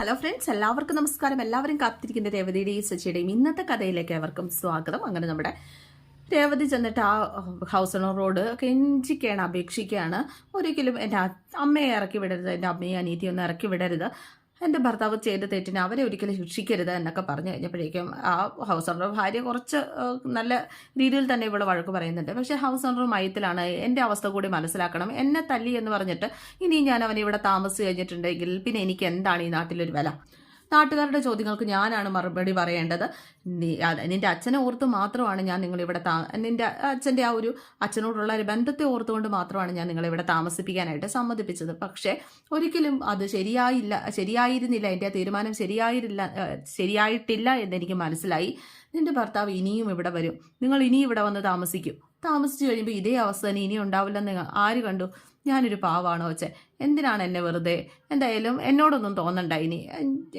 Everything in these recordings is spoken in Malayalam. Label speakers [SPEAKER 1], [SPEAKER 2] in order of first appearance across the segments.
[SPEAKER 1] ഹലോ ഫ്രണ്ട്സ് എല്ലാവർക്കും നമസ്കാരം. എല്ലാവരും കാത്തിരിക്കുന്ന രേവതിയുടെയും സച്ചിയുടെയും ഇന്നത്തെ കഥയിലേക്ക് അവർക്കും സ്വാഗതം. അങ്ങനെ നമ്മുടെ രേവതി ചെന്നിട്ട് ആ ഹൗസ് ഓണർ റോഡ് കെഞ്ചിക്കാണ് അപേക്ഷിക്കുകയാണ് ഒരിക്കലും എന്റെ അമ്മയെ ഇറക്കി വിടരുത്. എന്റെ അമ്മയെ അനീതിയൊന്നും ഇറക്കി വിടരുത്. എന്റെ ഭർത്താവ് ചെയ്ത തെറ്റിന് അവരെ ഒരിക്കലും ശിക്ഷിക്കരുത് എന്നൊക്കെ പറഞ്ഞു കഴിഞ്ഞപ്പോഴേക്കും ആ ഹൗസ് ഓണർ ഭാര്യ കുറച്ച് നല്ല രീതിയിൽ തന്നെ ഇവിടെ വഴക്ക് പറയുന്നുണ്ട്. പക്ഷേ ഹൗസ് ഓണർ മയത്തിലാണ്. എന്റെ അവസ്ഥ കൂടി മനസ്സിലാക്കണം. എന്നെ തല്ലി എന്ന് പറഞ്ഞിട്ട് ഇനി ഞാൻ അവനെ ഇവിടെ താമസിച്ച് കഴിഞ്ഞിട്ടുണ്ടെങ്കിൽ പിന്നെ എനിക്ക് എന്താണ് ഈ നാട്ടിലൊരു വില? നാട്ടുകാരുടെ ചോദ്യങ്ങൾക്ക് ഞാനാണ് മറുപടി പറയേണ്ടത്. നിന്റെ അച്ഛനെ ഓർത്ത് മാത്രമാണ് ഞാൻ നിങ്ങളിവിടെ താ നിന്റെ അച്ഛന്റെ ആ ഒരു അച്ഛനോടുള്ള ഒരു ബന്ധത്തെ ഓർത്തുകൊണ്ട് മാത്രമാണ് ഞാൻ നിങ്ങളിവിടെ താമസിപ്പിക്കാനായിട്ട് സമ്മതിപ്പിച്ചത്. പക്ഷേ ഒരിക്കലും അത് ശരിയായില്ല ശരിയായിരുന്നില്ല എന്റെ ആ തീരുമാനം ശരിയായിരുന്നില്ല ശരിയായിട്ടില്ല എന്നെനിക്ക് മനസ്സിലായി. നിന്റെ ഭർത്താവ് ഇനിയും ഇവിടെ വരും. നിങ്ങൾ ഇനിയും ഇവിടെ വന്ന് താമസിക്കും. താമസിച്ചു കഴിയുമ്പോൾ ഇതേ അവസ്ഥ ഇനി ഉണ്ടാവില്ലെന്ന് ആര് കണ്ടു? ഞാനൊരു പാവാണോ വെച്ചേ എന്തിനാണ് എന്നെ വെറുതെ? എന്തായാലും എന്നോടൊന്നും തോന്നണ്ട ഇനി.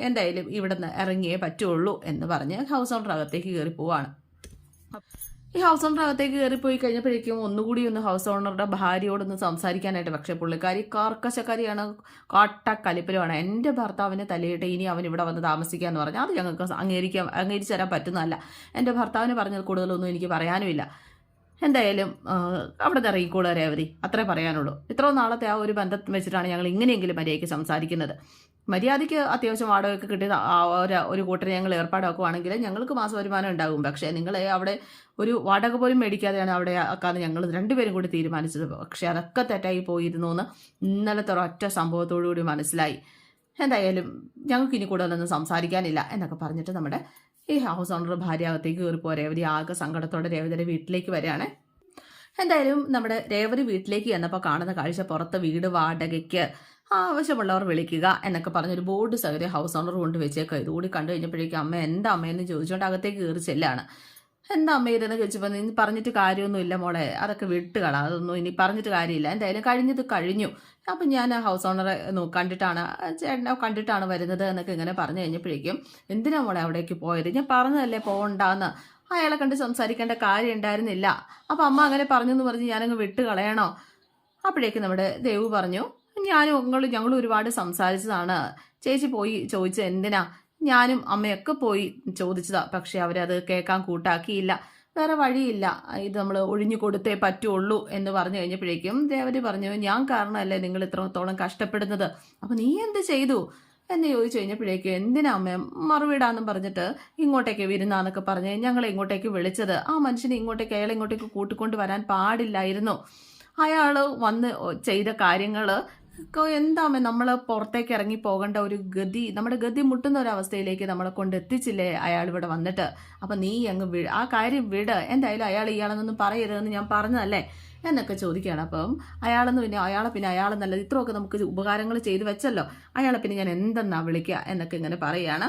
[SPEAKER 1] എന്തായാലും ഇവിടുന്ന് ഇറങ്ങിയേ പറ്റുള്ളൂ എന്ന് പറഞ്ഞ് ഹൗസ് ഓണർ അകത്തേക്ക് കയറി പോവാണ്. ഈ ഹൗസ് ഓണർ അകത്തേക്ക് കയറിപ്പോയി കഴിഞ്ഞപ്പോഴേക്കും ഒന്നുകൂടി ഒന്ന് ഹൗസ് ഓണറുടെ ഭാര്യയോടൊന്ന് സംസാരിക്കാനായിട്ട്. പക്ഷേ പുള്ളിക്കാരി കാർക്കശക്കാരിയാണ് കാട്ട കലിപ്പലുമാണ് എന്റെ ഭർത്താവിനെ തലയിട്ട് ഇനി അവൻ ഇവിടെ വന്ന് താമസിക്കാന്ന് പറഞ്ഞാൽ അത് ഞങ്ങൾക്ക് അംഗീകരിക്കാൻ അംഗീകരിച്ചു തരാൻ പറ്റുന്നതല്ല. എന്റെ ഭർത്താവിന് പറഞ്ഞത് കൂടുതലൊന്നും എനിക്ക് പറയാനുമില്ല. എന്തായാലും അവിടെ നിന്ന് ഇറങ്ങിക്കൂടെ രേവതി അത്രേ പറയാനുള്ളൂ. ഇത്രയും നാളത്തെ ആ ഒരു ബന്ധം വെച്ചിട്ടാണ് ഞങ്ങൾ ഇങ്ങനെയെങ്കിലും മര്യാദയ്ക്ക് സംസാരിക്കുന്നത്. മര്യാദയ്ക്ക് അത്യാവശ്യം വാടകയൊക്കെ കിട്ടിയ ആ ഒരു ഒരു കൂട്ടരെ ഞങ്ങൾ ഏർപ്പാടാക്കുവാണെങ്കിൽ ഞങ്ങൾക്ക് മാസ വരുമാനം ഉണ്ടാകും. പക്ഷേ നിങ്ങളെ അവിടെ ഒരു വാടക പോലും മേടിക്കാതെയാണ് അവിടെ ആക്കാന്ന് ഞങ്ങൾ രണ്ടുപേരും കൂടി തീരുമാനിച്ചത്. പക്ഷേ അതൊക്കെ തെറ്റായി പോയിരുന്നു എന്ന് ഇന്നലത്തെ ഒരൊറ്റ സംഭവത്തോടു കൂടി മനസ്സിലായി. എന്തായാലും ഞങ്ങൾക്ക് ഇനി കൂടുതലൊന്നും സംസാരിക്കാനില്ല എന്നൊക്കെ പറഞ്ഞിട്ട് നമ്മുടെ ഈ ഹൗസ് ഓണർ ഭാര്യ അകത്തേക്ക് കയറിപ്പോ രേവതി ആകെ സങ്കടത്തോടെ രേവതിയുടെ വീട്ടിലേക്ക് വരികയാണ്. എന്തായാലും നമ്മുടെ രേവതി വീട്ടിലേക്ക് ചെന്നപ്പോൾ കാണുന്ന കാഴ്ച പുറത്ത് വീട് വാടകയ്ക്ക് ആവശ്യമുള്ളവർ വിളിക്കുക എന്നൊക്കെ പറഞ്ഞൊരു ബോർഡ് സൗകര്യം ഹൗസ് ഓണർ കൊണ്ട് വെച്ചേക്കുക ഇതുകൂടി കണ്ടു കഴിഞ്ഞപ്പോഴേക്കും അമ്മ എന്താ അമ്മയെന്ന് ചോദിച്ചുകൊണ്ട് അകത്തേക്ക് കയറി ചെല്ലാണ്. എന്താ അമ്മ ഇതെന്ന് ചോദിച്ചപ്പോൾ ഇനി പറഞ്ഞിട്ട് കാര്യമൊന്നുമില്ല മോളെ. അതൊക്കെ വിട്ടുകള. അതൊന്നും ഇനി പറഞ്ഞിട്ട് കാര്യമില്ല. എന്തായാലും കഴിഞ്ഞത് കഴിഞ്ഞു. അപ്പം ഞാൻ ഹൗസ് ഓണറെ കണ്ടിട്ടാണ് ചേട്ടനെ കണ്ടിട്ടാണ് വരുന്നത് എന്നൊക്കെ ഇങ്ങനെ പറഞ്ഞു കഴിഞ്ഞപ്പോഴേക്കും എന്തിനാ മോളെ അവിടേക്ക് പോയത്? ഞാൻ പറഞ്ഞതല്ലേ പോകണ്ടാന്ന് അയാളെ കണ്ട് സംസാരിക്കേണ്ട കാര്യം ഉണ്ടായിരുന്നില്ല. അപ്പം അമ്മ അങ്ങനെ പറഞ്ഞു എന്ന് പറഞ്ഞ് ഞാനങ്ങ് വിട്ട് കളയണോ? അപ്പോഴേക്ക് നമ്മുടെ ദേവു പറഞ്ഞു ഞാനും നിങ്ങൾ ഞങ്ങൾ ഒരുപാട് സംസാരിച്ചതാണ്. ചേച്ചി പോയി ചോദിച്ചത് എന്തിനാ? ഞാനും അമ്മയൊക്കെ പോയി ചോദിച്ചതാ പക്ഷെ അവരത് കേൾക്കാൻ കൂട്ടാക്കിയില്ല. വേറെ വഴിയില്ല. ഇത് നമ്മൾ ഒഴിഞ്ഞു കൊടുത്തേ പറ്റുള്ളൂ എന്ന് പറഞ്ഞു കഴിഞ്ഞപ്പോഴേക്കും ദേവര് പറഞ്ഞു ഞാൻ കാരണമല്ലേ നിങ്ങൾ ഇത്രത്തോളം കഷ്ടപ്പെടുന്നത്? അപ്പം നീ എന്ത് ചെയ്തു? എന്ന് ചോദിച്ചു കഴിഞ്ഞപ്പോഴേക്കും എന്തിനാ അമ്മ? മറുവിടാന്നും പറഞ്ഞിട്ട് ഇങ്ങോട്ടേക്ക് വിരുന്നാന്നൊക്കെ പറഞ്ഞ് ഞങ്ങളെ ഇങ്ങോട്ടേക്ക് വിളിച്ചത്. ആ മനുഷ്യനെ ഇങ്ങോട്ടേക്ക് അയാളെ ഇങ്ങോട്ടേക്ക് കൂട്ടിക്കൊണ്ട് വരാൻ പാടില്ലായിരുന്നു. അയാൾ വന്ന് ചെയ്ത കാര്യങ്ങൾ എന്താമേ നമ്മൾ പുറത്തേക്ക് ഇറങ്ങി പോകേണ്ട ഒരു ഗതി നമ്മുടെ ഗതി മുട്ടുന്ന ഒരു അവസ്ഥയിലേക്ക് നമ്മളെ കൊണ്ട് എത്തിച്ചില്ലേ അയാൾ ഇവിടെ വന്നിട്ട്. അപ്പം നീ അങ്ങ് വിട ആ കാര്യം വിട്. എന്തായാലും അയാൾ ഇയാളെന്നൊന്നും പറയരുതെന്ന് ഞാൻ പറഞ്ഞതല്ലേ? എന്നൊക്കെ ചോദിക്കുകയാണ്. അപ്പം അയാളെന്ന് പിന്നെ അയാളെ പിന്നെ അയാൾ നല്ലത് ഇത്രയൊക്കെ നമുക്ക് ഉപകാരങ്ങൾ ചെയ്തു വെച്ചല്ലോ. അയാളെ പിന്നെ ഞാൻ എന്തെന്നാ വിളിക്കുക എന്നൊക്കെ ഇങ്ങനെ പറയുകയാണ്.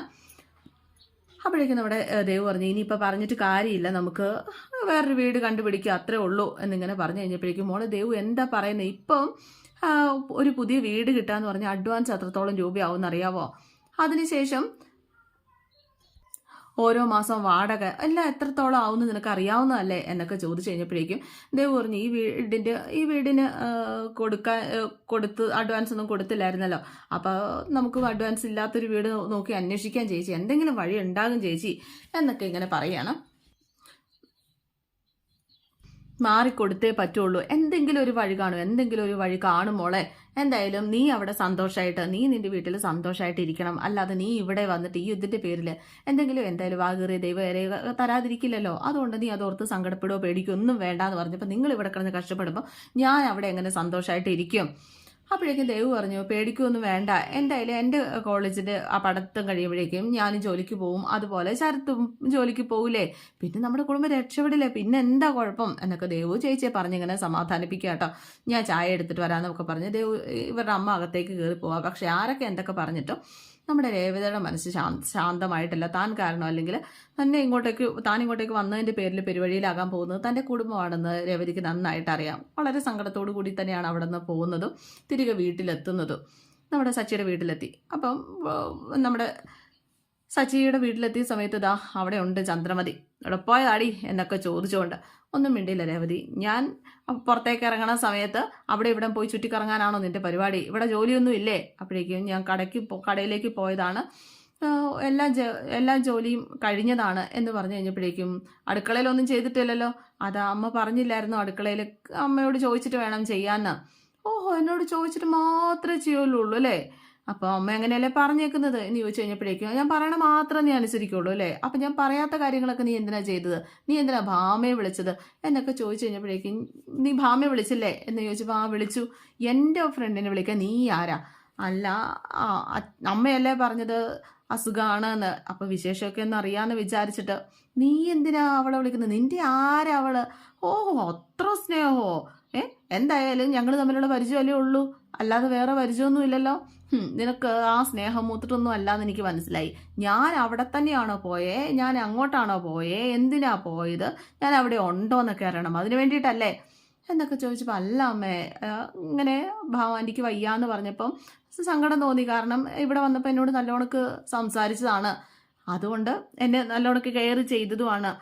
[SPEAKER 1] അപ്പോഴേക്കും നമ്മുടെ ദൈവം പറഞ്ഞു ഇനിയിപ്പോൾ പറഞ്ഞിട്ട് കാര്യമില്ല. നമുക്ക് വേറൊരു വീട് കണ്ടുപിടിക്കുക അത്രേ ഉള്ളൂ എന്നിങ്ങനെ പറഞ്ഞു കഴിഞ്ഞപ്പോഴേക്കും മോളെ ദേവ് എന്താ പറയുന്നത് ഇപ്പം ഒരു പുതിയ വീട് കിട്ടാന്ന് പറഞ്ഞാൽ അഡ്വാൻസ് എത്രത്തോളം രൂപയാവും അറിയാവോ? അതിനുശേഷം ഓരോ മാസം വാടക എല്ലാം എത്രത്തോളം ആവുമെന്ന് നിനക്ക് അറിയാവുന്നതല്ലേ? എന്നൊക്കെ ചോദിച്ചു കഴിഞ്ഞപ്പോഴേക്കും ദേവ് പറഞ്ഞു ഈ വീടിന്റെ ഈ വീടിന് കൊടുക്കാൻ കൊടുത്ത് അഡ്വാൻസ് ഒന്നും കൊടുത്തില്ലായിരുന്നല്ലോ. അപ്പോൾ നമുക്ക് അഡ്വാൻസ് ഇല്ലാത്തൊരു വീട് നോക്കി അന്വേഷിക്കാൻ ചേച്ചി. എന്തെങ്കിലും വഴി ഉണ്ടാകും ചേച്ചി. എന്നൊക്കെ ഇങ്ങനെ പറയാണ്. മാറിക്കൊടുത്തേ പറ്റുള്ളൂ. എന്തെങ്കിലും ഒരു വഴി കാണും. എന്തെങ്കിലും ഒരു വഴി കാണും മോളെ. എന്തായാലും നീ അവിടെ സന്തോഷമായിട്ട് നീ നിന്റെ വീട്ടിൽ സന്തോഷമായിട്ട് ഇരിക്കണം. അല്ലാതെ നീ ഇവിടെ വന്നിട്ട് ഈ യുദ്ധത്തിന്റെ പേരിൽ എന്തെങ്കിലും എന്തായാലും വാകേറിയ ദൈവം തരാതിരിക്കില്ലല്ലോ. അതുകൊണ്ട് നീ അതോർത്ത് സങ്കടപ്പെടുകയോ പേടിക്കുകയോ ഒന്നും വേണ്ടാന്ന് പറഞ്ഞപ്പോൾ നിങ്ങൾ ഇവിടെ കിടന്ന് കഷ്ടപ്പെടുമ്പോൾ ഞാൻ അവിടെ എങ്ങനെ സന്തോഷമായിട്ട് ഇരിക്കും? അപ്പോഴേക്കും ദേവ് പറഞ്ഞു പേടിക്കൊന്നും വേണ്ട. എന്തായാലും എന്റെ കോളേജിന്റെ ആ പഠിത്തം കഴിയുമ്പോഴേക്കും ഞാൻ ജോലിക്ക് പോവും. അതുപോലെ ശരത്തും ജോലിക്ക് പോവില്ലേ പിന്നെ നമ്മുടെ കുടുംബം രക്ഷപ്പെടില്ലേ? പിന്നെ എന്താ കുഴപ്പം? എന്നൊക്കെ ദേവു ചേച്ചിയെ പറഞ്ഞിങ്ങനെ സമാധാനിപ്പിക്കുക കേട്ടോ. ഞാൻ ചായ എടുത്തിട്ട് വരാമെന്നൊക്കെ പറഞ്ഞ് ദേവു ഇവരുടെ അമ്മ അകത്തേക്ക് കയറി പോവാം പക്ഷെ ആരൊക്കെ എന്തൊക്കെ പറഞ്ഞിട്ടും നമ്മുടെ രേവതയുടെ മനസ്സ് ശാന്ത ശാന്തമായിട്ടല്ല. താൻ കാരണം അല്ലെങ്കിൽ തന്നെ ഇങ്ങോട്ടേക്ക് താൻ ഇങ്ങോട്ടേക്ക് വന്നതിന്റെ പേരിൽ പെരുവഴിയിലാകാൻ പോകുന്നത് തന്റെ കുടുംബമാണെന്ന് രേവതിക്ക് നന്നായിട്ട് അറിയാം. വളരെ സങ്കടത്തോടു കൂടി തന്നെയാണ് അവിടെ നിന്ന് പോകുന്നതും തിരികെ വീട്ടിലെത്തുന്നതും. നമ്മുടെ സച്ചിയുടെ വീട്ടിലെത്തി. അപ്പം നമ്മുടെ സച്ചിയുടെ വീട്ടിലെത്തിയ സമയത്ത് ഇതാ അവിടെ ഉണ്ട് ചന്ദ്രമതി. അവിടെ പോയതാടി എന്നൊക്കെ ചോദിച്ചുകൊണ്ട് ഒന്നും മിണ്ടിയില്ല രേവതി. ഞാൻ പുറത്തേക്ക് ഇറങ്ങണ സമയത്ത് അവിടെ ഇവിടെ പോയി ചുറ്റിക്കറങ്ങാനാണോ നിന്റെ പരിപാടി? ഇവിടെ ജോലിയൊന്നും ഇല്ലേ? അപ്പോഴേക്കും ഞാൻ കടയ്ക്ക് കടയിലേക്ക് പോയതാണ്. എല്ലാ എല്ലാ ജോലിയും കഴിഞ്ഞതാണ് എന്ന് പറഞ്ഞു കഴിഞ്ഞപ്പോഴേക്കും അടുക്കളയിലൊന്നും ചെയ്തിട്ടില്ലല്ലോ. അത് അമ്മ പറഞ്ഞില്ലായിരുന്നു അടുക്കളയിൽ അമ്മയോട് ചോദിച്ചിട്ട് വേണം ചെയ്യാന്ന് ഓഹോ എന്നോട് ചോദിച്ചിട്ട് മാത്രമേ ചെയ്യുള്ളൂ അല്ലേ? അപ്പോൾ അമ്മ എങ്ങനെയല്ലേ പറഞ്ഞേക്കുന്നത് എന്ന് ചോദിച്ചു കഴിഞ്ഞപ്പോഴേക്കും ഞാൻ പറയണ മാത്രം നീ അനുസരിക്കുള്ളൂ അല്ലേ? അപ്പം ഞാൻ പറയാത്ത കാര്യങ്ങളൊക്കെ നീ എന്തിനാ ചെയ്തത്? നീ എന്തിനാ ഭാമയെ വിളിച്ചത്? എന്നൊക്കെ ചോദിച്ചു കഴിഞ്ഞപ്പോഴേക്കും നീ ഭാമയെ വിളിച്ചില്ലേ എന്ന് ചോദിച്ചപ്പോൾ ആ വിളിച്ചു. എന്റെ ഫ്രണ്ടിനെ വിളിക്കാൻ നീ ആരാ? അല്ല അമ്മയല്ലേ പറഞ്ഞത്? അസുഖമാണ് എന്ന് അപ്പോൾ വിശേഷമൊക്കെ ഒന്ന് അറിയാമെന്ന് വിചാരിച്ചിട്ട്. നീ എന്തിനാ അവളെ വിളിക്കുന്നത്? നിന്റെ ആരാ അവൾ? ഓഹോ അത്ര സ്നേഹമോ? ഏ എന്തായാലും ഞങ്ങൾ തമ്മിലുള്ള പരിചയമല്ലേ ഉള്ളൂ. അല്ലാതെ വേറെ പരിചയമൊന്നും ഇല്ലല്ലോ. നിനക്ക് ആ സ്നേഹം മൂത്തിട്ടൊന്നും അല്ലാന്ന് എനിക്ക് മനസ്സിലായി. ഞാൻ അവിടെ തന്നെയാണോ പോയേ? ഞാൻ അങ്ങോട്ടാണോ പോയേ? എന്തിനാ പോയത്? ഞാൻ അവിടെ ഉണ്ടോ എന്നൊക്കെ അറിയണം. അതിന് വേണ്ടിയിട്ടല്ലേ? എന്നൊക്കെ ചോദിച്ചപ്പോൾ അല്ല അമ്മേ ഇങ്ങനെ ഭാവാന്റിക്ക് വയ്യാന്ന് പറഞ്ഞപ്പം സങ്കടം തോന്നി. കാരണം ഇവിടെ വന്നപ്പോൾ എന്നോട് നല്ലോണക്ക് സംസാരിച്ചതാണ്. അതുകൊണ്ട് എന്നെ നല്ലോണക്ക് കെയർ ചെയ്തതുമാണ്.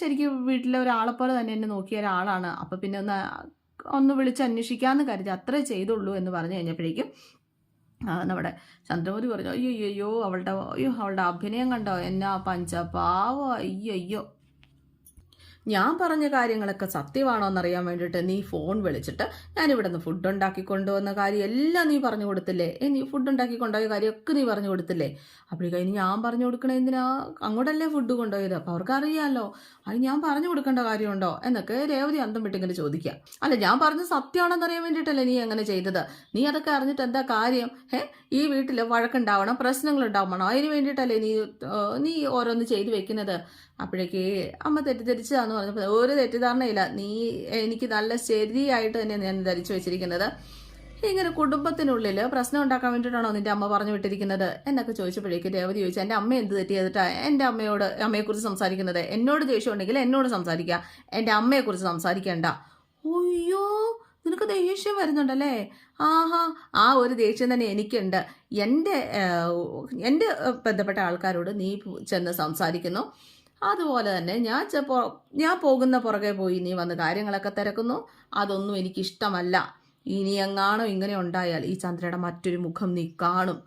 [SPEAKER 1] ശരിക്കും വീട്ടിലെ ഒരാളെപ്പോലെ തന്നെ എന്നെ നോക്കിയ ഒരാളാണ്. അപ്പം പിന്നെ ഒന്ന് ഒന്ന് വിളിച്ച് അന്വേഷിക്കാമെന്ന് കരുതി അത്രേ ചെയ്തുള്ളൂ എന്ന് പറഞ്ഞു കഴിഞ്ഞപ്പോഴേക്കും നമ്മുടെ ചന്ദ്രമതി പറഞ്ഞു അയ്യോ അയ്യോ അവളുടെ അയ്യോ അവളുടെ അഭിനയം കണ്ടോ? എന്നാ പഞ്ചപാവോ? അയ്യോ അയ്യോ ഞാൻ പറഞ്ഞ കാര്യങ്ങളൊക്കെ സത്യമാണോ എന്നറിയാൻ വേണ്ടിയിട്ട് നീ ഫോൺ വിളിച്ചിട്ട് ഞാൻ ഇവിടെ നിന്ന് ഫുഡ് ഉണ്ടാക്കി കൊണ്ടുവന്ന കാര്യം എല്ലാം നീ പറഞ്ഞു കൊടുത്തില്ലേ? ഏ നീ ഫുഡ് ഉണ്ടാക്കി കൊണ്ടുപോയ കാര്യമൊക്കെ നീ പറഞ്ഞു കൊടുത്തില്ലേ? അപ്പോഴേക്കും ഞാൻ പറഞ്ഞു കൊടുക്കണേ എന്തിനാ? അങ്ങോട്ടല്ലേ ഫുഡ് കൊണ്ടുപോയത്? അപ്പോൾ അവർക്ക് അറിയാമല്ലോ അത് ഞാൻ പറഞ്ഞു കൊടുക്കേണ്ട കാര്യമുണ്ടോ? എന്നൊക്കെ രേവതി അന്തം വിട്ടിങ്ങനെ ചോദിക്കുക അല്ല ഞാൻ പറഞ്ഞ സത്യമാണെന്ന് അറിയാൻ വേണ്ടിയിട്ടല്ലേ നീ അങ്ങനെ ചെയ്തത്? നീ അതൊക്കെ അറിഞ്ഞിട്ട് എന്താ കാര്യം? ഏ ഈ വീട്ടിൽ വഴക്കുണ്ടാവണം പ്രശ്നങ്ങൾ ഉണ്ടാവണം അതിന് വേണ്ടിയിട്ടല്ലേ നീ നീ ഓരോന്ന് ചെയ്തു വെക്കുന്നത്? അപ്പോഴേക്ക് അമ്മ തെറ്റിദ്ധരിച്ചതാന്ന് പറഞ്ഞപ്പോൾ ഒരു തെറ്റിദ്ധാരണയില്ല. നീ എനിക്ക് നല്ല ശരിയായിട്ട് തന്നെ ഞാൻ ധരിച്ചു വെച്ചിരിക്കുന്നത്. ഇങ്ങനെ കുടുംബത്തിനുള്ളിൽ പ്രശ്നം ഉണ്ടാക്കാൻ വേണ്ടിയിട്ടാണോ നിന്റെ അമ്മ പറഞ്ഞു വിട്ടിരിക്കുന്നത്? എന്നൊക്കെ ചോദിച്ചപ്പോഴേക്ക് രേവതി ചോദിച്ചു എന്റെ അമ്മ എന്ത് തെറ്റി ചെയ്തിട്ടാ എന്റെ അമ്മയോട് അമ്മയെക്കുറിച്ച് സംസാരിക്കുന്നത്? എന്നോട് ദേഷ്യം ഉണ്ടെങ്കിൽ എന്നോട് സംസാരിക്കുക എന്റെ അമ്മയെക്കുറിച്ച് സംസാരിക്കേണ്ട. അയ്യോ നിനക്ക് ദേഷ്യം വരുന്നുണ്ടല്ലേ? ആഹാ ആ ഒരു ദേഷ്യം തന്നെ എനിക്കുണ്ട്. എന്റെ എന്റെ ബന്ധപ്പെട്ട ആൾക്കാരോട് നീ ചെന്ന് സംസാരിക്കുന്നു. അതുപോലെ തന്നെ ഞാൻ ഞാൻ പോകുന്ന പുറകെ പോയി നീ വന്ന് കാര്യങ്ങളൊക്കെ തിരക്കുന്നു. അതൊന്നും എനിക്കിഷ്ടമല്ല. ഇനി എങ്ങാണോ ഇങ്ങനെ ഉണ്ടായാൽ ഈ ചന്ദ്രയുടെ മറ്റൊരു മുഖം നീ കാണും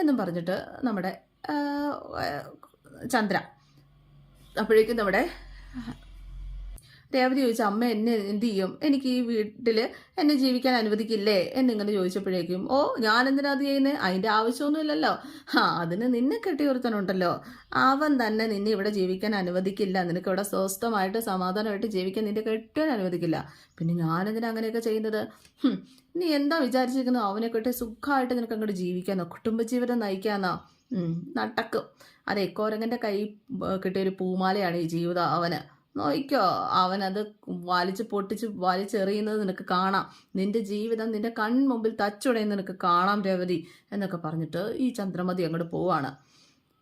[SPEAKER 1] എന്നും പറഞ്ഞിട്ട് നമ്മുടെ ചന്ദ്ര. അപ്പോഴേക്കും നമ്മുടെ രേവതി ചോദിച്ചു അമ്മ എന്നെ എന്ത് ചെയ്യും? എനിക്ക് ഈ വീട്ടിൽ എന്നെ ജീവിക്കാൻ അനുവദിക്കില്ലേ? എന്നിങ്ങനെ ചോദിച്ചപ്പോഴേക്കും ഓ ഞാൻ എന്തിനാ അത് ചെയ്യുന്നത് അതിന്റെ ആവശ്യമൊന്നുമില്ലല്ലോ. ആ അതിന് നിന്നെ കെട്ടി കെട്ടിയുറുത്തനുണ്ടല്ലോ അവൻ തന്നെ നിന്നെ ഇവിടെ ജീവിക്കാൻ അനുവദിക്കില്ല. നിനക്ക് ഇവിടെ സ്വസ്ഥമായിട്ട് സമാധാനമായിട്ട് ജീവിക്കാൻ നിന്റെ കെട്ടിയാൻ അനുവദിക്കില്ല. പിന്നെ ഞാൻ ഞാനെന്തിനാ അങ്ങനെയൊക്കെ ചെയ്യുന്നത്? നീ എന്താ വിചാരിച്ചിരിക്കുന്നത് അവനെ കെട്ടി സുഖമായിട്ട് നിനക്ക് അങ്ങോട്ട് ജീവിക്കാന്നോ കുടുംബജീവിതം നയിക്കാന്നോ ഉം, നടക്കും. അതെ കോരങ്ങന്റെ കൈ ഏർ, കിട്ടിയ ഒരു പൂമാലയാണ് ഈ ജീവിതം അവന്. നോയിക്കോ അവനത് വലിച്ച് പൊട്ടിച്ച് വലിച്ചെറിയുന്നത് നിനക്ക് കാണാം. നിന്റെ ജീവിതം നിന്റെ കൺമുമ്പിൽ തച്ചുടയുന്ന നിനക്ക് കാണാം രവതി എന്നൊക്കെ പറഞ്ഞിട്ട് ഈ ചന്ദ്രമതി അങ്ങോട്ട് പോവാണ്.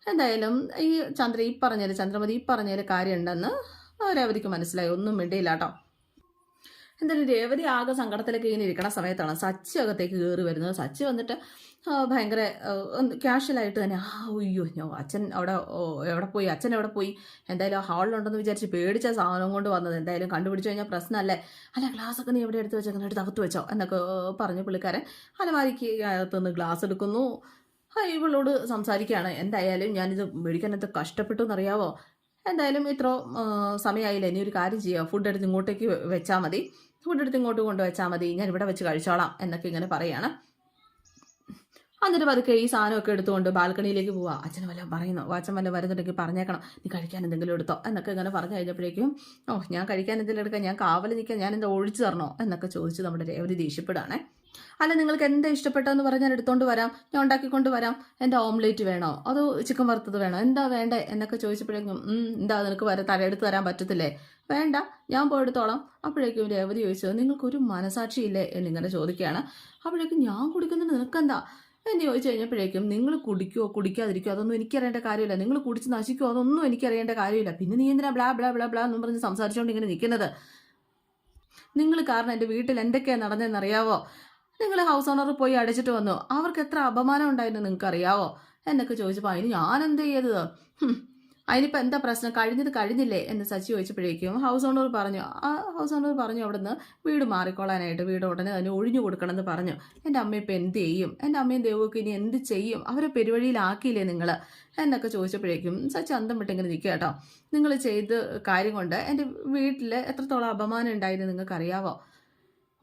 [SPEAKER 1] എന്തായാലും ഈ ചന്ദ്ര ഈ പറഞ്ഞതിൽ ചന്ദ്രമതി ഈ പറഞ്ഞതിൽ കാര്യമുണ്ടെന്ന് രവതിക്ക് മനസ്സിലായി. ഒന്നും മിണ്ടിയില്ല കേട്ടോ. എന്തായാലും രേവതി ആകെ സങ്കടത്തിലൊക്കെ ഇങ്ങനെ ഇരിക്കണ സമയത്താണ് സച്ചി അകത്തേക്ക് കയറി വരുന്നത്. സച്ചി വന്നിട്ട് ഭയങ്കര ക്യാഷ്വലായിട്ട് തന്നെ ആ അയ്യോ ഞോ അച്ഛൻ അവിടെ എവിടെ പോയി? അച്ഛൻ എവിടെ പോയി? എന്തായാലും ഹാളിലുണ്ടെന്ന് വിചാരിച്ച് പേടിച്ച സാധനം കൊണ്ട് വന്നത്. എന്തായാലും കണ്ടുപിടിച്ചു കഴിഞ്ഞാൽ പ്രശ്നമല്ലേ? അല്ല ഗ്ലാസ് ഒക്കെ നീ എവിടെ എടുത്ത് വെച്ചോ? അങ്ങനെ എടുത്ത് അകത്ത് വെച്ചോ എന്നൊക്കെ പറഞ്ഞു പുള്ളിക്കാരൻ അലമാരിക്ക് അകത്തുനിന്ന് ഗ്ലാസ് എടുക്കുന്നു. ഇവളോട് സംസാരിക്കുകയാണ്. എന്തായാലും ഞാനിത് മേടിക്കാനത് കഷ്ടപ്പെട്ടു എന്നറിയാവോ? എന്തായാലും ഇത്ര സമയമായില്ല? ഇനി ഒരു കാര്യം ചെയ്യുക ഫുഡ് എടുത്ത് ഇങ്ങോട്ടേക്ക് വെച്ചാൽ മതി. ഫുഡ് ഇങ്ങോട്ട് കൊണ്ടുവച്ചാൽ മതി. ഞാൻ ഇവിടെ വെച്ച് കഴിച്ചോളാം എന്നൊക്കെ ഇങ്ങനെ പറയാണ്. എന്നിട്ട് പതുക്കെ ഈ സാധനമൊക്കെ എടുത്തുകൊണ്ട് ബാൽക്കണിയിലേക്ക് പോവാ. അച്ഛൻ വല്ല പറയുന്നു. അച്ഛൻ വല്ലതും വരുന്നുണ്ടെങ്കിൽ പറഞ്ഞേക്കണം. നീ കഴിക്കാൻ എന്തെങ്കിലും എടുത്തോ? എന്നൊക്കെ ഇങ്ങനെ പറഞ്ഞു കഴിഞ്ഞപ്പോഴേക്കും ഓ ഞാൻ കഴിക്കാൻ എന്തെങ്കിലും എടുക്കാം. ഞാൻ കാവൽ നിൽക്കാൻ ഞാൻ എന്താ ഒഴിച്ചു തരണോ? എന്നൊക്കെ ചോദിച്ച് നമ്മുടെ രേവതി ദേഷ്യപ്പെടുകയാണേ. അല്ല നിങ്ങൾക്ക് എന്താ ഇഷ്ടപ്പെട്ടതെന്ന് പറഞ്ഞാൽ ഞാൻ എടുത്തോണ്ട് വരാം. ഞാൻ ഉണ്ടാക്കിക്കൊണ്ട് വരാം. എന്താ ഓംലേറ്റ് വേണോ? അതോ ചിക്കൻ വറുത്തത് വേണോ? എന്താ വേണ്ടേ? എന്നൊക്കെ ചോദിച്ചപ്പോഴേക്കും "ഉം, എന്താ നിനക്ക് വരെ തലയെടുത്ത് തരാൻ പറ്റത്തില്ലേ? വേണ്ട ഞാൻ പോയെടുത്തോളാം. അപ്പോഴേക്കും രേവതി ചോദിച്ചത് നിങ്ങൾക്കൊരു മനസാക്ഷിയില്ലേ? എന്നിങ്ങനെ ചോദിക്കുകയാണ്. അപ്പോഴേക്കും ഞാൻ കുടിക്കുന്നത് നിനക്കെന്താ? എന്ന് ചോദിച്ചു കഴിഞ്ഞപ്പോഴേക്കും നിങ്ങൾ കുടിക്കുവോ? കുടിക്കാതിരിക്കുവോ? അതൊന്നും എനിക്കറിയേണ്ട കാര്യമില്ല. നിങ്ങൾ കുടിച്ച് നശിക്കുവോ? അതൊന്നും എനിക്കറിയേണ്ട കാര്യമില്ല. പിന്നെ നീ എന്തിനാ ബ്ലാ ബ്ലാ ബ്ലാ ബ്ലാ എന്നും പറഞ്ഞ് സംസാരിച്ചുകൊണ്ട് ഇങ്ങനെ നിൽക്കുന്നത്? നിങ്ങൾ കാരണം എന്റെ വീട്ടിൽ എന്തൊക്കെയാണ് നടന്നതെന്ന് അറിയാവോ നിങ്ങൾ ഹൗസ് ഓണർ പോയി അടിച്ചിട്ട് വന്നു. അവർക്ക് എത്ര അപമാനം ഉണ്ടായിരുന്നു നിങ്ങൾക്ക് അറിയാവോ എന്നൊക്കെ ചോദിച്ചപ്പോൾ അതിന് ഞാൻ എന്ത് ചെയ്തത്? ഹും, അതിനിപ്പോൾ എന്താ പ്രശ്നം? കഴിഞ്ഞത് കഴിഞ്ഞില്ലേ? എന്ന് സച്ചി ചോദിച്ചപ്പോഴേക്കും ഹൗസ് ഓണർ പറഞ്ഞു ആ ഹൗസ് ഓണർ പറഞ്ഞു അവിടുന്ന് വീട് മാറിക്കൊള്ളാനായിട്ട് വീട് ഉടനെ തന്നെ ഒഴിഞ്ഞു കൊടുക്കണമെന്ന് പറഞ്ഞു. എന്റെ അമ്മ ഇപ്പം എന്ത് ചെയ്യും? എന്റെ അമ്മയും ദേവുമൊക്കെ ഇനി എന്ത് ചെയ്യും? അവരെ പെരുവഴിയിലാക്കിയില്ലേ നിങ്ങൾ എന്നൊക്കെ ചോദിച്ചപ്പോഴേക്കും സച്ചി അന്തം വിട്ടിങ്ങനെ നിൽക്കുക കേട്ടോ. നിങ്ങൾ ചെയ്ത് കാര്യം കൊണ്ട് എന്റെ വീട്ടിൽ എത്രത്തോളം അപമാനം ഉണ്ടായിരുന്നു നിങ്ങൾക്ക് അറിയാവോ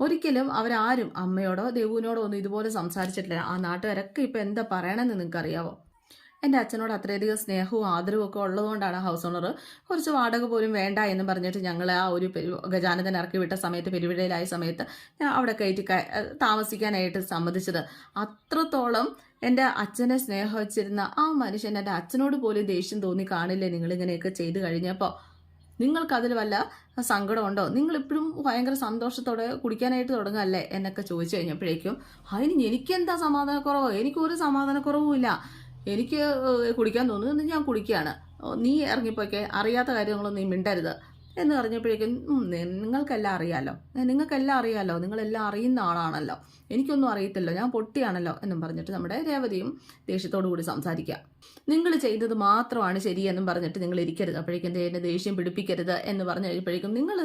[SPEAKER 1] ഒരിക്കലും അവരാരും അമ്മയോടോ ദേവുവിനോടോ ഒന്നും ഇതുപോലെ സംസാരിച്ചിട്ടില്ല. ആ നാട്ടുകാരൊക്കെ ഇപ്പം എന്താ പറയണമെന്ന് നിങ്ങൾക്ക് അറിയാവോ എന്റെ അച്ഛനോട് അത്രയധികം സ്നേഹവും ആദരവും ഒക്കെ ഉള്ളതുകൊണ്ടാണ് ഹൗസ് ഓണർ കുറച്ച് വാടക പോലും വേണ്ട എന്ന് പറഞ്ഞിട്ട് ഞങ്ങൾ ആ ഒരു ഗജാനന്ദൻ ഇറക്കി വിട്ട സമയത്ത് പെരുവിഴയിലായ സമയത്ത് ഞാൻ അവിടെ കയറ്റി താമസിക്കാനായിട്ട് സമ്മതിച്ചത്. അത്രത്തോളം എന്റെ അച്ഛനെ സ്നേഹിച്ചിരുന്ന ആ മനുഷ്യൻ എന്റെ അച്ഛനോട് പോലും ദേഷ്യം തോന്നി കാണില്ലേ? നിങ്ങളിങ്ങനെയൊക്കെ ചെയ്തു കഴിഞ്ഞപ്പോൾ നിങ്ങൾക്കതിൽ വല്ല സങ്കടമുണ്ടോ? നിങ്ങൾ നിങ്ങളിപ്പോഴും ഭയങ്കര സന്തോഷത്തോടെ കുടിക്കാനായിട്ട് തുടങ്ങല്ലേ എന്നൊക്കെ ചോദിച്ചു കഴിഞ്ഞപ്പോഴേക്കും അതിന് എനിക്കെന്താ സമാധാനക്കുറവോ? എനിക്കൊരു സമാധാനക്കുറവും ഇല്ല. എനിക്ക് കുടിക്കാൻ തോന്നുന്നു ഞാൻ കുടിക്കുകയാണ്. നീ ഇറങ്ങിപ്പോയ്ക്കെ. അറിയാത്ത കാര്യങ്ങളൊന്നും നീ മിണ്ടരുത്. എന്ന് പറഞ്ഞപ്പോഴേക്കും നിങ്ങൾക്കെല്ലാം അറിയാലോ. നിങ്ങൾക്കെല്ലാം അറിയാലോ. നിങ്ങളെല്ലാം അറിയുന്ന ആളാണല്ലോ. എനിക്കൊന്നും അറിയത്തില്ലോ. ഞാൻ പൊട്ടിയാണല്ലോ എന്നും പറഞ്ഞിട്ട് നമ്മുടെ രേവതിയും ദേഷ്യത്തോടു കൂടി സംസാരിക്കുക. നിങ്ങൾ ചെയ്തത് മാത്രമാണ് ശരിയെന്നും പറഞ്ഞിട്ട് നിങ്ങൾ ഇരിക്കരുത്. അപ്പോഴേക്കും എന്റെ ദേഷ്യം പിടിപ്പിക്കരുത് എന്ന് പറഞ്ഞു കഴിഞ്ഞപ്പോഴേക്കും നിങ്ങൾ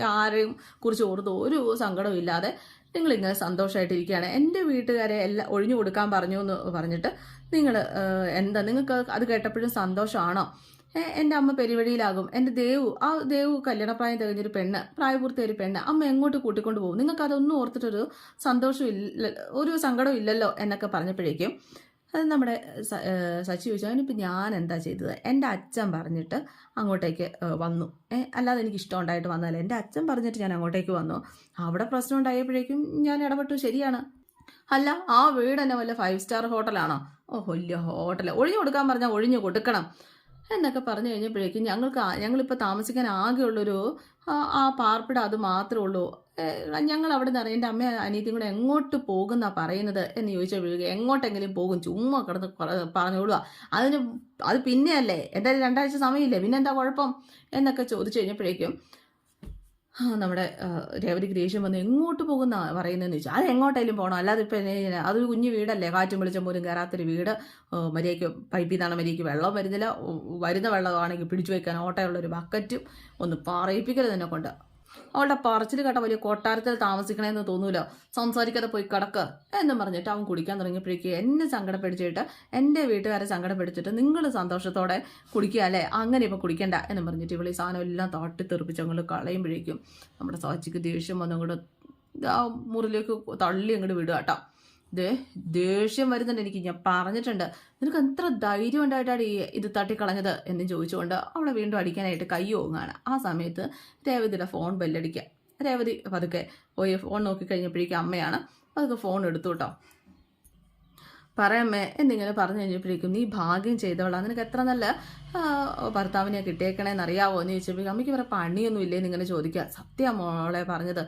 [SPEAKER 1] ആരെയും കുറിച്ച് ഓർത്ത് ഒരു സങ്കടവും ഇല്ലാതെ നിങ്ങളിങ്ങനെ സന്തോഷമായിട്ടിരിക്കുകയാണ് എന്റെ വീട്ടുകാരെ എല്ലാം ഒഴിഞ്ഞു കൊടുക്കാൻ പറഞ്ഞു എന്ന് പറഞ്ഞിട്ട് നിങ്ങൾ എന്താ നിങ്ങൾക്ക് അത് കേട്ടപ്പോഴും സന്തോഷമാണോ എന്റെ അമ്മ പെരുവഴിയിലാകും. എന്റെ ദേവു ആ ദേവു കല്യാണപ്രായം തികഞ്ഞൊരു പെണ്ണ് പ്രായപൂർത്തിയ ഒരു പെണ്ണ് അമ്മ എങ്ങോട്ട് കൂട്ടിക്കൊണ്ട് പോകും? നിങ്ങൾക്ക് അതൊന്നും ഓർത്തിട്ടൊരു സന്തോഷം ഇല്ല ഒരു സങ്കടവും ഇല്ലല്ലോ എന്നൊക്കെ പറഞ്ഞപ്പോഴേക്കും അത് നമ്മുടെ ശശി ചോദിച്ചു അതിനിപ്പോൾ ഞാൻ എന്താ ചെയ്തത്? എന്റെ അച്ഛൻ പറഞ്ഞിട്ട് അങ്ങോട്ടേക്ക് വന്നു. അല്ലാതെ എനിക്ക് ഇഷ്ടം ഉണ്ടായിട്ട് വന്നതല്ല. എന്റെ അച്ഛൻ പറഞ്ഞിട്ട് ഞാൻ അങ്ങോട്ടേക്ക് വന്നു. അവിടെ പ്രശ്നം ഉണ്ടായപ്പോഴേക്കും ഞാൻ ഇടപെട്ടു ശരിയാണ്. അല്ല ആ വീട് തന്നെ വല്ല ഫൈവ് സ്റ്റാർ ഹോട്ടലാണോ? ഓ വലിയ ഹോട്ടൽ ഒഴിഞ്ഞു കൊടുക്കാൻ പറഞ്ഞാൽ ഒഴിഞ്ഞു കൊടുക്കണം. എന്നൊക്കെ പറഞ്ഞു കഴിഞ്ഞപ്പോഴേക്കും ഞങ്ങൾക്ക് ഞങ്ങളിപ്പോൾ താമസിക്കാൻ ആകെയുള്ളൊരു ആ, പാർപ്പിട അത് മാത്രമേ ഉള്ളൂ. ഞങ്ങൾ അവിടെ നിന്ന് എന്റെ അമ്മ അനിയത്തിയും കൂടെ എങ്ങോട്ട് പോകുന്നാ പറയുന്നത് എന്ന് ചോദിച്ചപ്പോഴേക്കും എങ്ങോട്ടെങ്കിലും പോകും. ചുമ്മാ കിടന്ന് പറഞ്ഞോളുക അതിന് അത് പിന്നെയല്ലേ? എന്തായാലും രണ്ടാഴ്ച സമയമില്ലേ? പിന്നെന്താ കുഴപ്പം? എന്നൊക്കെ ചോദിച്ചു കഴിഞ്ഞപ്പോഴേക്കും നമ്മുടെ രേവതിക്ക് ദേഷ്യം വന്ന് എങ്ങോട്ട് പോകുന്ന പറയുന്നതെന്ന് ചോദിച്ചാൽ അത് എങ്ങോട്ടേലും പോകണം അല്ലാതെ ഇപ്പം അതൊരു കുഞ്ഞു വീടല്ലേ? കാറ്റും വെളിച്ചം പോലും കയറാത്തൊരു വീട്. മര്യാദയ്ക്ക് പൈപ്പിൽ നിന്നാണ് മര്യാദയ്ക്ക് വെള്ളം വരുന്നില്ല. വരുന്ന വെള്ളമാണെങ്കിൽ പിടിച്ചു വയ്ക്കാൻ ഓട്ടയുള്ളൊരു ബക്കറ്റും ഒന്ന് പറയിപ്പിക്കരുത് എന്നെ കൊണ്ട്. അവളുടെ പറച്ചിൽ കേട്ട വലിയ കൊട്ടാരത്തിൽ താമസിക്കണമെന്ന് തോന്നൂലോ. സംസാരിക്കാതെ പോയി കിടക്ക്. എന്ന് പറഞ്ഞിട്ട് അവൻ കുടിക്കാൻ തുടങ്ങിയപ്പോഴേക്ക് എന്നെ സങ്കടപ്പെടുത്തിയിട്ട് എന്റെ വീട്ടുകാരെ സങ്കടപ്പെടുത്തിയിട്ട് നിങ്ങൾ സന്തോഷത്തോടെ കുടിക്കുക അല്ലേ? അങ്ങനെ ഇപ്പം കുടിക്കണ്ട എന്ന് പറഞ്ഞിട്ട് ഇവളീ സാധനം എല്ലാം താട്ടി തെറിപ്പിച്ച് അങ്ങോട്ട് കളയുമ്പോഴേക്കും നമ്മുടെ സാച്ചിക്ക് ദേഷ്യം വന്നങ്ങോട്ട് ആ മുറിലേക്ക് തള്ളി അങ്ങോട്ട് വിടുക കേട്ടോ ദേ ദേഷ്യം വരുന്നുണ്ട് എനിക്ക്. ഞാൻ പറഞ്ഞിട്ടുണ്ട്. നിനക്ക് എത്ര ധൈര്യം ഉണ്ടായിട്ടാണ് ഈ ഇത് തട്ടിക്കളഞ്ഞത് എന്ന് ചോദിച്ചുകൊണ്ട് അവളെ വീണ്ടും അടിക്കാനായിട്ട് കൈ ഓങ്ങാണ്. ആ സമയത്ത് രേവതിയുടെ ഫോൺ ബെല്ലടിക്കുക. രേവതി പതുക്കെ പോയി ഫോൺ നോക്കിക്കഴിഞ്ഞപ്പോഴേക്കും അമ്മയാണ് പതുക്കെ ഫോൺ എടുത്തു കേട്ടോ. പറയമ്മേ എന്നിങ്ങനെ പറഞ്ഞു കഴിഞ്ഞപ്പോഴേക്കും നീ ഭാഗ്യം ചെയ്തോളാം നിനക്ക് എത്ര നല്ല ഭർത്താവിനെ കിട്ടിയേക്കണേന്ന് അറിയാവോ എന്ന് ചോദിച്ചപ്പോഴേക്കും അമ്മയ്ക്ക് വേറെ പണിയൊന്നും ഇല്ലേന്ന് ഇങ്ങനെ ചോദിക്കുക. സത്യ മോളെ പറഞ്ഞത്.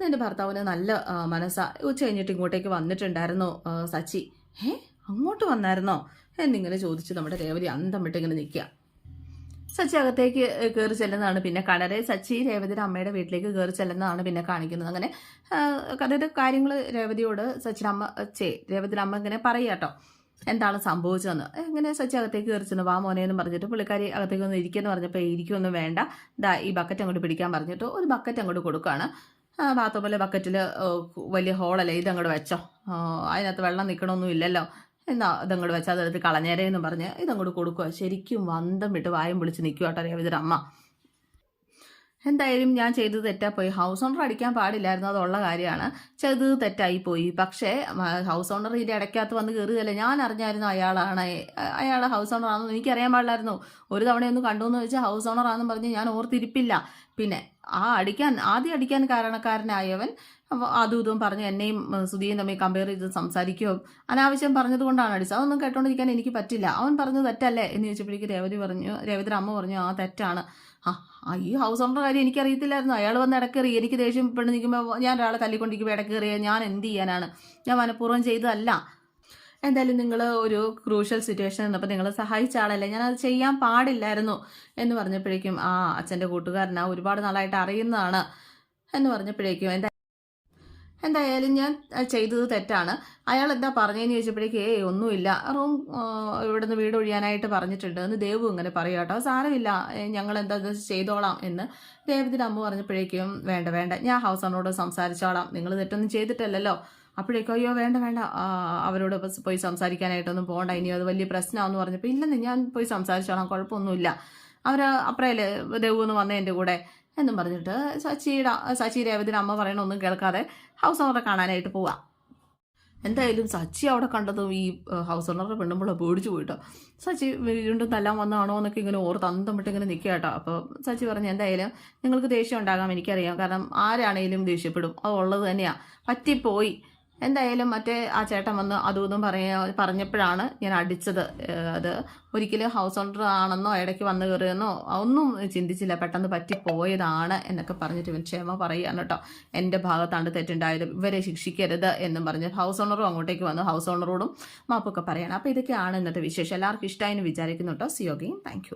[SPEAKER 1] നിന്റെ ഭർത്താവിന് നല്ല മനസ്സാ. ഉച്ച കഴിഞ്ഞിട്ട് ഇങ്ങോട്ടേക്ക് വന്നിട്ടുണ്ടായിരുന്നോ സച്ചി? ഏ അങ്ങോട്ട് വന്നായിരുന്നോ? എന്നിങ്ങനെ ചോദിച്ച് നമ്മുടെ രേവതി അന്തം വിട്ടിങ്ങനെ നിൽക്കുക. സച്ചി അകത്തേക്ക് കയറി ചെല്ലുന്നതാണ് പിന്നെ കടരെ സച്ചി രേവതിയുടെ അമ്മയുടെ വീട്ടിലേക്ക് കയറി ചെല്ലുന്നതാണ് പിന്നെ കാണിക്കുന്നത്. അങ്ങനെ കഥയുടെ കാര്യങ്ങൾ രേവതിയോട് സച്ചിന്റെ അമ്മ ചേ രേവതിയുടെ അമ്മ ഇങ്ങനെ പറയുക കേട്ടോ. എന്താണ് സംഭവിച്ചതെന്ന്. എങ്ങനെ സച്ചി അകത്തേക്ക് കയറി ചെന്ന്. വാ മോനെ എന്ന് പറഞ്ഞിട്ട് പുള്ളിക്കാരി അകത്തേക്ക് ഒന്ന് ഇരിക്കുമെന്ന് പറഞ്ഞപ്പോൾ ഇരിക്കുമൊന്നും വേണ്ട. ദാ ഈ ബക്കറ്റ് അങ്ങോട്ട് പിടിക്കാൻ പറഞ്ഞിട്ട് ഒരു ബക്കറ്റ് അങ്ങോട്ട് കൊടുക്കുകയാണ്. ബാത്റൂമിലെ ബക്കറ്റിൽ വലിയ ഹോളല്ലേ ഇതങ്ങോട്ട് വെച്ചോ. അതിനകത്ത് വെള്ളം നിൽക്കണമൊന്നും ഇല്ലല്ലോ. എന്നാ ഇതങ്ങോട്ട് വെച്ചാൽ അതെടുത്ത് കളഞ്ഞേരേ എന്ന് പറഞ്ഞ് ഇതങ്ങോട്ട് കൊടുക്കുക ശരിക്കും വന്തം വിട്ട് വായും പിടിച്ച് നിൽക്കുക കേട്ടോ രവിതരമ്മ എന്തായാലും ഞാൻ ചെയ്തത് തെറ്റായിപ്പോയി. ഹൗസ് ഓണർ അടിക്കാൻ പാടില്ലായിരുന്നു. അതുള്ള കാര്യമാണ്. ചെയ്തത് തെറ്റായി പോയി പക്ഷേ ഹൗസ് ഓണർ ഇതിന്റെ ഇടയ്ക്കകത്ത് വന്ന് കയറിയതല്ല ഞാൻ അറിഞ്ഞായിരുന്നു അയാളാണ്. അയാൾ ഹൗസ് ഓണർ ആണെന്ന് എനിക്കറിയാൻ പാടില്ലായിരുന്നു. ഒരു തവണയൊന്നും കണ്ടു എന്ന് വെച്ചാൽ ഹൗസ് ഓണർ ആണെന്ന് പറഞ്ഞ് ഞാൻ ഓർത്തിരിപ്പില്ല. പിന്നെ ആ അടിക്കാൻ ആദ്യം അടിക്കാൻ കാരണക്കാരനായവൻ അതും ഇതും പറഞ്ഞ് എന്നെയും സുധിയും തമ്മിൽ കമ്പയർ ചെയ്ത് സംസാരിക്കുകയും അനാവശ്യം പറഞ്ഞതുകൊണ്ടാണ് അടിച്ചത്. അതൊന്നും കേട്ടോണ്ടിരിക്കാൻ എനിക്ക് പറ്റില്ല. അവൻ പറഞ്ഞു തെറ്റല്ലേ? എന്ന് ചോദിച്ചപ്പോഴേക്ക് രേവതി പറഞ്ഞു രേവതിയുടെ അമ്മ പറഞ്ഞു ആ തെറ്റാണ്. ആ ആ, ഈ ഹൗസ് ഓണറുടെ കാര്യം എനിക്കറിയത്തില്ലായിരുന്നു. അയാൾ വന്ന് ഇടക്കേറി. എനിക്ക് ദേഷ്യം പെണ്ണ് നിൽക്കുമ്പോൾ ഞാൻ ഒരാളെ തല്ലിക്കൊണ്ടിരിക്കുമ്പോൾ ഇടക്കേറിയ. ഞാൻ എന്ത് ചെയ്യാനാണ്? ഞാൻ മനഃപൂർവം ചെയ്തതല്ല. എന്തായാലും നിങ്ങൾ ഒരു ക്രൂഷ്യൽ സിറ്റുവേഷൻ എന്നപ്പോൾ നിങ്ങൾ സഹായിച്ച ആളല്ലേ. ഞാനത് ചെയ്യാൻ പാടില്ലായിരുന്നു എന്ന് പറഞ്ഞപ്പോഴേക്കും ആ അച്ഛന്റെ കൂട്ടുകാരനാ ഒരുപാട് നാളായിട്ട് അറിയുന്നതാണ് എന്ന് പറഞ്ഞപ്പോഴേക്കും എന്താ എന്തായാലും ഞാൻ ചെയ്തത് തെറ്റാണ്. അയാൾ എന്താ പറഞ്ഞതെന്ന് ചോദിച്ചപ്പോഴേക്ക് ഏയ് ഒന്നുമില്ല. റൂം ഇവിടുന്ന് വീട് ഒഴിയാനായിട്ട് പറഞ്ഞിട്ടുണ്ട്. എന്ന് ദേവു ഇങ്ങനെ പറയാം കേട്ടോ. സാരമില്ല. ഞങ്ങൾ എന്താ ചെയ്തോളാം എന്ന് ദേവത്തിന്റെ അമ്മ പറഞ്ഞപ്പോഴേക്കും വേണ്ട വേണ്ട. ഞാൻ ഹൗസ് ഓണറോട് സംസാരിച്ചോളാം. നിങ്ങൾ തെറ്റൊന്നും ചെയ്തിട്ടല്ലല്ലോ. അപ്പോഴേക്കും അയ്യോ വേണ്ട വേണ്ട. അവരോട് പോയി സംസാരിക്കാനായിട്ടൊന്നും പോകണ്ട ഇനി അത് വലിയ പ്രശ്നമാണെന്ന് പറഞ്ഞപ്പോൾ ഇല്ലെന്ന് ഞാൻ പോയി സംസാരിച്ചോളാം. കുഴപ്പമൊന്നുമില്ല. അവർ അപ്പറയല്ലേ ദേവു എന്ന് വന്നേ എന്റെ കൂടെ എന്നും പറഞ്ഞിട്ട് സച്ചിയുടെ സച്ചി രേവതിയുടെ അമ്മ പറയണ ഒന്നും കേൾക്കാതെ ഹൗസ് ഓണറെ കാണാനായിട്ട് പോവാം. എന്തായാലും സച്ചി അവിടെ കണ്ടതും ഈ ഹൗസ് ഓണറുടെ പെണ്ണുമ്പോൾ പേടിച്ചു പോയിട്ടോ. സച്ചി വീണ്ടും തല്ലാൻ വന്നാണോ എന്നൊക്കെ ഇങ്ങനെ ഓർത്ത് അന്തം വിട്ട് ഇങ്ങനെ നിൽക്കുക കേട്ടോ. അപ്പോൾ സച്ചി പറഞ്ഞു എന്തായാലും നിങ്ങൾക്ക് ദേഷ്യം ഉണ്ടാകാം എനിക്കറിയാം. കാരണം ആരാണേലും ദേഷ്യപ്പെടും. അത് ഉള്ളത് തന്നെയാണ് പറ്റിപ്പോയി. എന്തായാലും മറ്റേ ആ ചേട്ടൻ വന്ന് അതും ഇതും പറയ പറഞ്ഞപ്പോഴാണ് ഞാൻ അടിച്ചത്. അത് ഒരിക്കലും ഹൗസ് ഓണർ ആണെന്നോ ഇടയ്ക്ക് വന്ന് കയറിയെന്നോ ഒന്നും ചിന്തിച്ചില്ല. പെട്ടെന്ന് പറ്റിപ്പോയതാണ് എന്നൊക്കെ പറഞ്ഞിട്ട് ഇവൻ ക്ഷമ പറയുകയാണ് കേട്ടോ. എന്റെ ഭാഗത്താണ് തെറ്റുണ്ടായത്. ഇവരെ ശിക്ഷിക്കരുത് എന്നും പറഞ്ഞ് ഹൗസ് ഓണറും അങ്ങോട്ടേക്ക് വന്നു ഹൗസ് ഓണറോടും മാപ്പൊക്കെ പറയണം. അപ്പോൾ ഇതൊക്കെയാണ് ഇന്നത്തെ വിശേഷം. എല്ലാവർക്കും ഇഷ്ടമായി വിചാരിക്കുന്നു കേട്ടോ. സിയോഗയും താങ്ക്